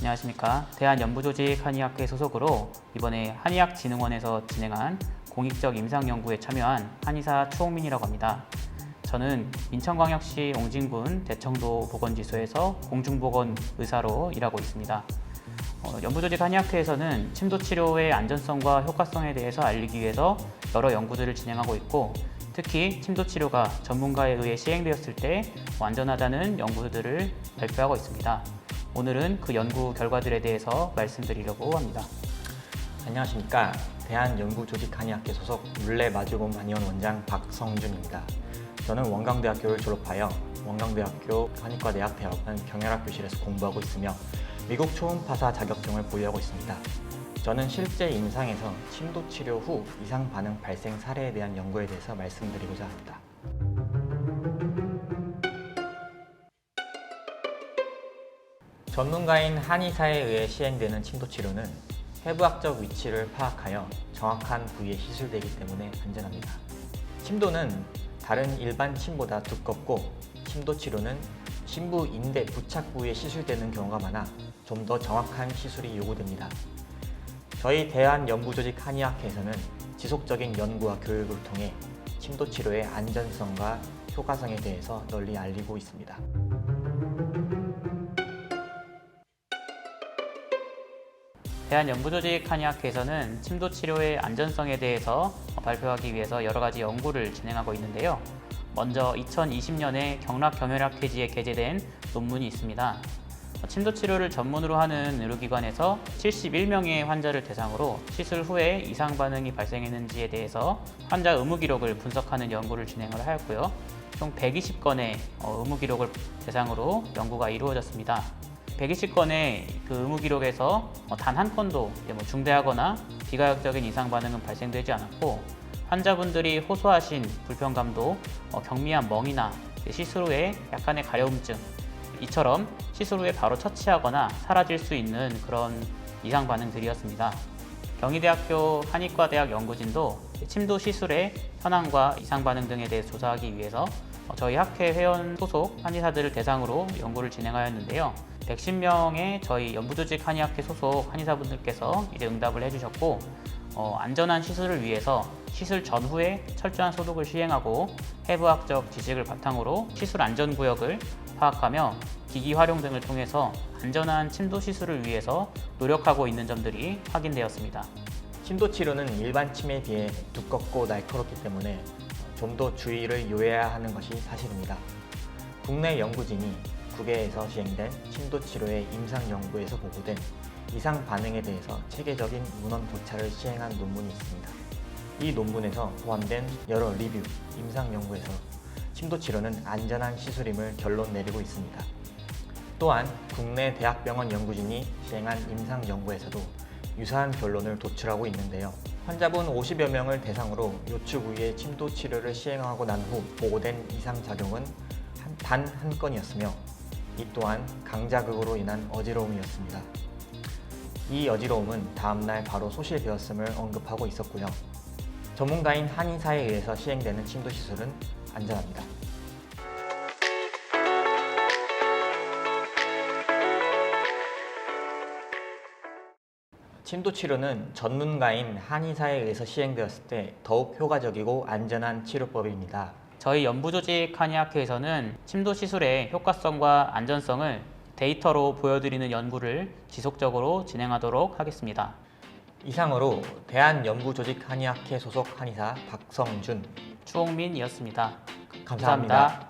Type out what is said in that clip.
안녕하십니까. 대한연구조직 한의학회 소속으로 이번에 한의학진흥원에서 진행한 공익적 임상연구에 참여한 한의사 추홍민이라고 합니다. 저는 인천광역시 옹진군 대청도 보건지소에서 공중보건 의사로 일하고 있습니다. 어, 연구조직 한의학회에서는 침도 치료의 안전성과 효과성에 대해서 알리기 위해서 여러 연구들을 진행하고 있고 특히 침도 치료가 전문가에 의해 시행되었을 때 안전하다는 연구들을 발표하고 있습니다. 오늘은 그 연구 결과들에 대해서 말씀드리려고 합니다. 안녕하십니까. 대한연구조직 한의학회 소속 물레 마주본 한의원 원장 박성준입니다. 저는 원광대학교를 졸업하여 원광대학교 한의과대학 대학원 경혈학교실에서 공부하고 있으며 미국 초음파사 자격증을 보유하고 있습니다. 저는 실제 임상에서 침도 치료 후 이상 반응 발생 사례에 대한 연구에 대해서 말씀드리고자 합니다. 전문가인 한의사에 의해 시행되는 침도 치료는 해부학적 위치를 파악하여 정확한 부위에 시술되기 때문에 안전합니다. 침도는 다른 일반 침보다 두껍고 침도 치료는 심부 인대 부착 부위에 시술되는 경우가 많아 좀 더 정확한 시술이 요구됩니다. 저희 대한연구조직 한의학회에서는 지속적인 연구와 교육을 통해 침도 치료의 안전성과 효과성에 대해서 널리 알리고 있습니다. 대한연구조직 한의학회에서는 침도 치료의 안전성에 대해서 발표하기 위해서 여러 가지 연구를 진행하고 있는데요. 먼저 2020년에 경락경혈학회지에 게재된 논문이 있습니다. 침도 치료를 전문으로 하는 의료기관에서 71명의 환자를 대상으로 시술 후에 이상 반응이 발생했는지에 대해서 환자 의무 기록을 분석하는 연구를 진행을 하였고요. 총 120건의 의무 기록을 대상으로 연구가 이루어졌습니다. 120건의 그 의무 기록에서 단 한 건도 뭐 중대하거나 비가역적인 이상 반응은 발생되지 않았고 환자분들이 호소하신 불편감도 어, 경미한 멍이나 시술 후에 약간의 가려움증 이처럼 시술 후에 바로 처치하거나 사라질 수 있는 그런 이상 반응들이었습니다. 경희대학교 한의과대학 연구진도 침도 시술의 현황과 이상 반응 등에 대해 조사하기 위해서 어, 저희 학회 회원 소속 한의사들을 대상으로 연구를 진행하였는데요. 110명의 저희 연구조직 한의학회 소속 한의사분들께서 이제 응답을 해주셨고 어, 안전한 시술을 위해서 시술 전후에 철저한 소독을 시행하고 해부학적 지식을 바탕으로 시술 안전 구역을 파악하며 기기 활용 등을 통해서 안전한 침도 시술을 위해서 노력하고 있는 점들이 확인되었습니다. 침도 치료는 일반 침에 비해 두껍고 날카롭기 때문에 좀 더 주의를 요해야 하는 것이 사실입니다. 국내 연구진이 국외에서 시행된 침도 치료의 임상 연구에서 보고된 이상 반응에 대해서 체계적인 문헌 고찰을 시행한 논문이 있습니다. 이 논문에서 포함된 여러 리뷰, 임상 연구에서 침도 치료는 안전한 시술임을 결론 내리고 있습니다. 또한 국내 대학병원 연구진이 시행한 임상 연구에서도 유사한 결론을 도출하고 있는데요. 환자분 50여 명을 대상으로 요추 부위의 침도 치료를 시행하고 난 후 보고된 이상 작용은 단 한 건이었으며 이 또한 강자극으로 인한 어지러움이었습니다. 이 어지러움은 다음날 바로 소실되었음을 언급하고 있었고요. 전문가인 한의사에 의해서 시행되는 침도 시술은 안전합니다. 침도 치료는 전문가인 한의사에 의해서 시행되었을 때 더욱 효과적이고 안전한 치료법입니다. 저희 연구조직 한의학회에서는 침도 시술의 효과성과 안전성을 데이터로 보여드리는 연구를 지속적으로 진행하도록 하겠습니다. 이상으로 대한연구조직 한의학회 소속 한의사 박성준 추홍민이었습니다. 감사합니다.